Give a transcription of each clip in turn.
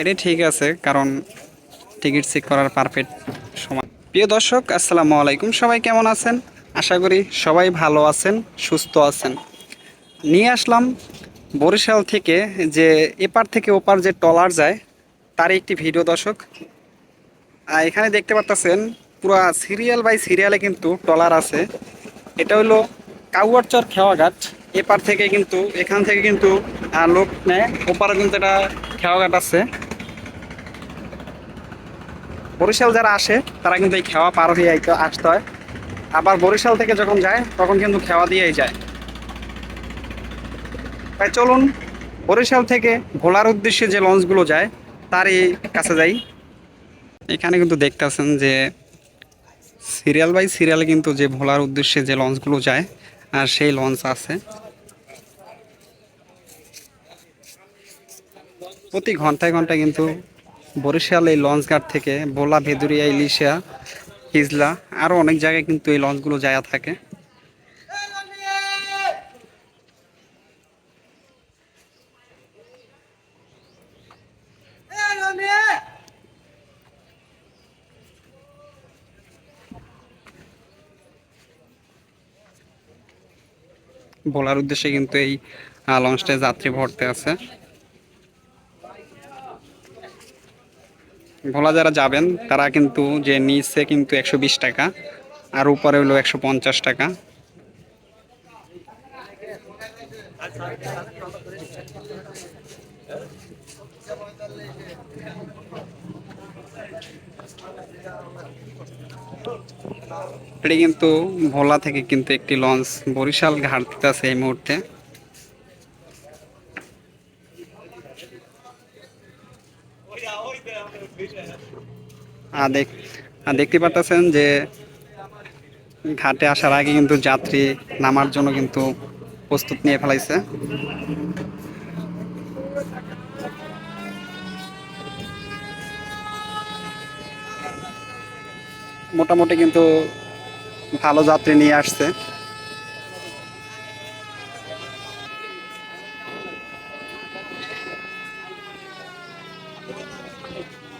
এটাই ঠিক আছে, কারণ টিকিট চেক করার পারফেক্ট সময়। প্রিয় দর্শক, আসসালামু আলাইকুম। সবাই কেমন আছেন? আশা করি সবাই ভালো আছেন, সুস্থ আছেন। নিয়ে আসলাম বরিশাল থেকে যে এপার থেকে ওপার যে টলার যায় তার একটি ভিডিও দর্শক। আর এখানে দেখতে পারতেছেন, পুরা সিরিয়াল বাই সিরিয়ালে কিন্তু টলার আছে। এটা হলো কাউয়ারচর খেওয়াঘাট। এপার থেকে কিন্তু, এখান থেকে কিন্তু লোক নেয়। ওপারে কিন্তু এটা খেওয়াঘাট আছে। বরিশাল যারা আসে, তারা কিন্তু এই খেওয়া পার হয়ে আসতে হয়। আবার বরিশাল থেকে যখন যায়, তখন কিন্তু খেওয়া দিয়েই যায়। তাই চলুন, বরিশাল থেকে ভোলার উদ্দেশ্যে যে লঞ্চগুলো যায়, তারই কাছে যাই। এখানে কিন্তু দেখতেছেন যে, সিরিয়াল বাই সিরিয়ালে কিন্তু যে ভোলার উদ্দেশ্যে যে লঞ্চগুলো যায়, আর সেই লঞ্চ আছে। প্রতি ঘন্টায় ঘন্টায় কিন্তু বরিশাল এই লঞ্চ ঘাট থেকে, ভোলা, ভেদুরিয়া ইলিশা হিজলা আরও অনেক জায়গায় কিন্তু এই লঞ্চগুলো যায় থাকে। বলার উদ্দেশ্যে কিন্তু এই লঞ্চটায় যাত্রী ভরতে আছে। ভোলা যারা যাবেন, তারা কিন্তু যে নিচে কিন্তু একশো বিশ টাকা, আর উপরে হলো একশো পঞ্চাশ টাকা। এটি কিন্তু ভোলা থেকে কিন্তু একটি লঞ্চ বরিশাল ঘাট দিতে আছে এই মুহূর্তে। আর দেখ দেখতে পাচ্ছেন যে ঘাটে আসার আগে কিন্তু যাত্রী নামার জন্য কিন্তু প্রস্তুত নিয়ে ফেলাইছে। মোটামুটি কিন্তু ভালো যাত্রী নিয়ে আসছে।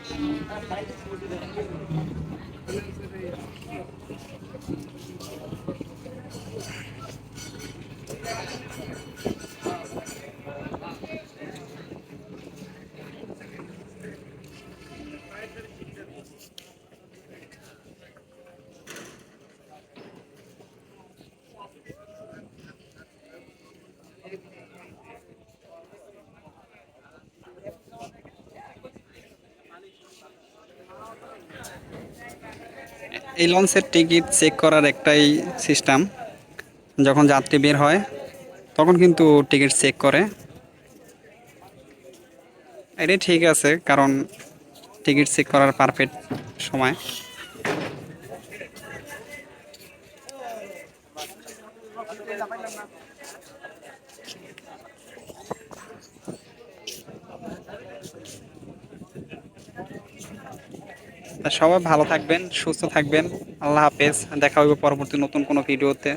Thank you. এই লঞ্চের টিকিট চেক করার একটাই সিস্টেম। যখন যাত্রী বের হয়, তখন কিন্তু টিকিট চেক করে। এটাই ঠিক আছে, কারণ টিকিট চেক করার পারফেক্ট সময়। সবাই ভালো থাকবেন সুস্থ থাকবেন। আল্লাহ হাফেজ। দেখা হইব পরবর্তী নতুন কোনো ভিডিওতে।